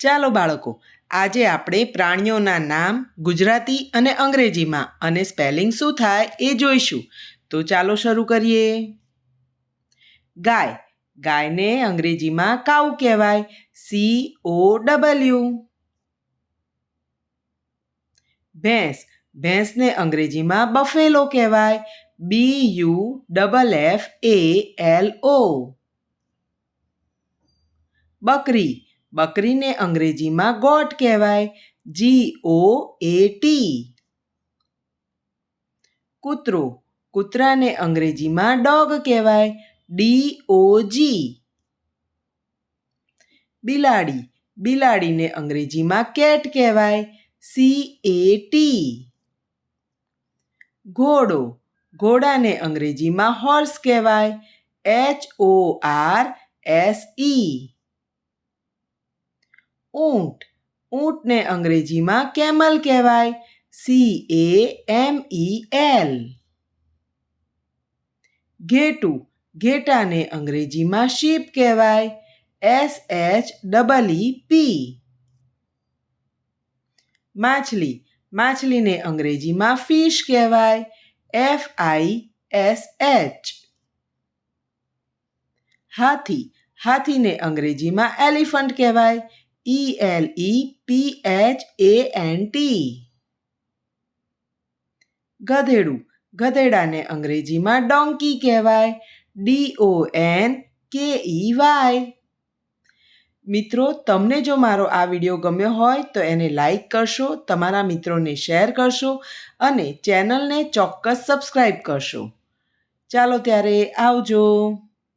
ચાલો બાળકો, આજે આપણે પ્રાણીઓના નામ ગુજરાતી અને અંગ્રેજીમાં અને સ્પેલિંગ શું થાય એ જોઈશું. તો ચાલો શરૂ કરીએ. ગાય, ગાયને અંગ્રેજીમાં કાઉ કહેવાય સી ઓ ડબલ્યુ ભેંસ, ભેંસને અંગ્રેજીમાં બફેલો કહેવાય B U double F A L O બકરી બકરીને અંગ્રેજીમાં ગોટ કહેવાય. જી ઓ એ ટી કૂતરો કૂતરાને અંગ્રેજીમાં ડોગ કહેવાય. ડી ઓ જી બિલાડી બિલાડીને અંગ્રેજીમાં કેટ કહેવાય. સી એ ટી ઘોડો ઘોડાને અંગ્રેજીમાં હોર્સ કહેવાય. H O R S E ઊંટ. ઊંટને અંગ્રેજીમાં કેમલ કહેવાય? C A M E L ઘેટું. ઘેટાને અંગ્રેજીમાં શીપ કહેવાય. S H double E P માછલી. માછલીને અંગ્રેજીમાં ફિશ કહેવાય. એફ આઈ એસ એચ હાથી. હાથીને અંગ્રેજીમાં એલિફન્ટ કહેવાય. E L E P H A N T ગધેડું, ગધેડાને અંગ્રેજીમાં ડોંકી કહેવાય. ડી ઓ એન કે ઈ વાય મિત્રો, તમને જો મારો આ વીડિયો ગમ્યો હોય તો એને લાઈક કરશો, તમારા મિત્રોને શેર કરશો અને ચેનલને ચોક્કસ સબસ્ક્રાઈબ કરશો. ચાલો ત્યારે આવજો.